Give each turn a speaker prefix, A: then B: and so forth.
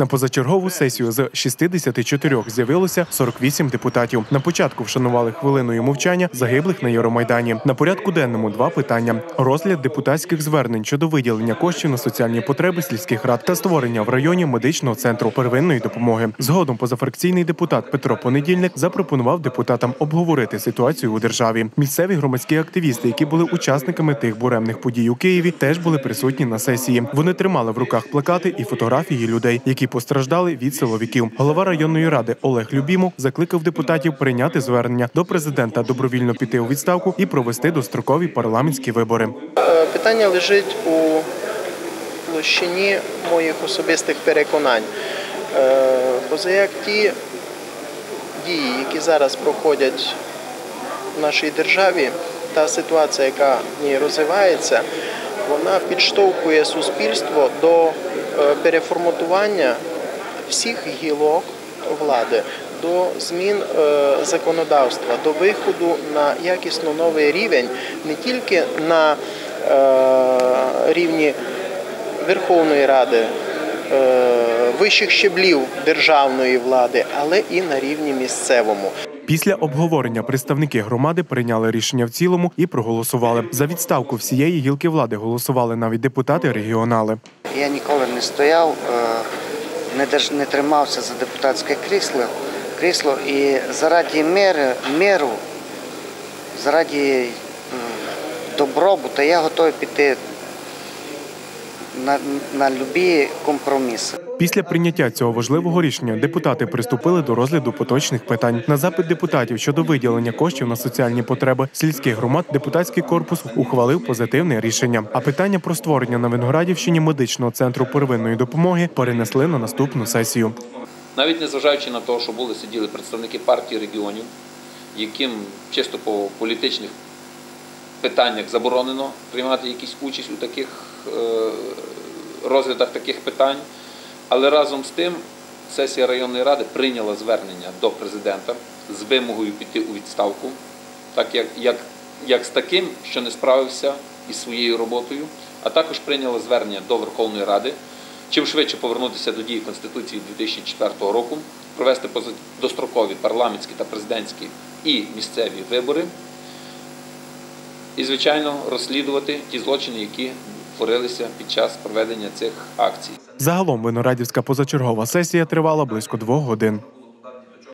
A: На позачергову сесію з 64 з'явилося 48 депутатів. На початку вшанували хвилиною мовчання загиблих на Євромайдані. На порядку денному два питання: розгляд депутатських звернень щодо виділення коштів на соціальні потреби сільських рад та створення в районі медичного центру первинної допомоги. Згодом позафракційний депутат Петро Понедільник запропонував депутатам обговорити ситуацію у державі. Місцеві громадські активісти, які були учасниками тих буремних подій у Києві, теж були присутні на сесії. Вони тримали в руках плакати і фотографії людей, які постраждали від силовиків. Голова районної ради Олег Любімов закликав депутатів прийняти звернення до президента добровільно піти у відставку і провести дострокові парламентські вибори.
B: Е, Питання лежить у площині моїх особистих переконань. Е, Позаяк ті дії, які зараз проходять в нашій державі, та ситуація, яка в ній розвивається, вона підштовхує суспільство до е, переформатування всіх гілок влади, до змін е, законодавства, до виходу на якісно новий рівень не тільки на е, рівні Верховної Ради, вищих щеблів державної влади, але і на рівні місцевому.
A: Після обговорення представники громади прийняли рішення в цілому і проголосували. За відставку всієї гілки влади голосували навіть депутати регіонали.
C: Я ніколи не стояв, е, не, тримався за депутатське крісло, крісло і заради миру, миру заради добробуту я готовий піти на, на любі компроміси.
A: Після прийняття цього важливого рішення депутати приступили до розгляду поточних питань. На запит депутатів щодо виділення коштів на соціальні потреби сільських громад депутатський корпус ухвалив позитивне рішення. А питання про створення на Виноградівщині медичного центру первинної допомоги перенесли на наступну сесію.
D: навіть незважаючи на те, що були сиділи представники партії регіонів, яким чисто по політичних питаннях заборонено приймати якусь участь у таких е, розглядах таких питань. Але разом з тим сесія районної ради прийняла звернення до президента з вимогою піти у відставку, так як, як, як з таким, що не справився із своєю роботою, а також прийняла звернення до Верховної Ради, чим швидше повернутися до дії Конституції 2004 року, провести дострокові парламентські та президентські і місцеві вибори, і, звичайно, розслідувати ті злочини, які творилися під час проведення цих акцій.
A: Загалом виноградівська позачергова сесія тривала близько двох годин.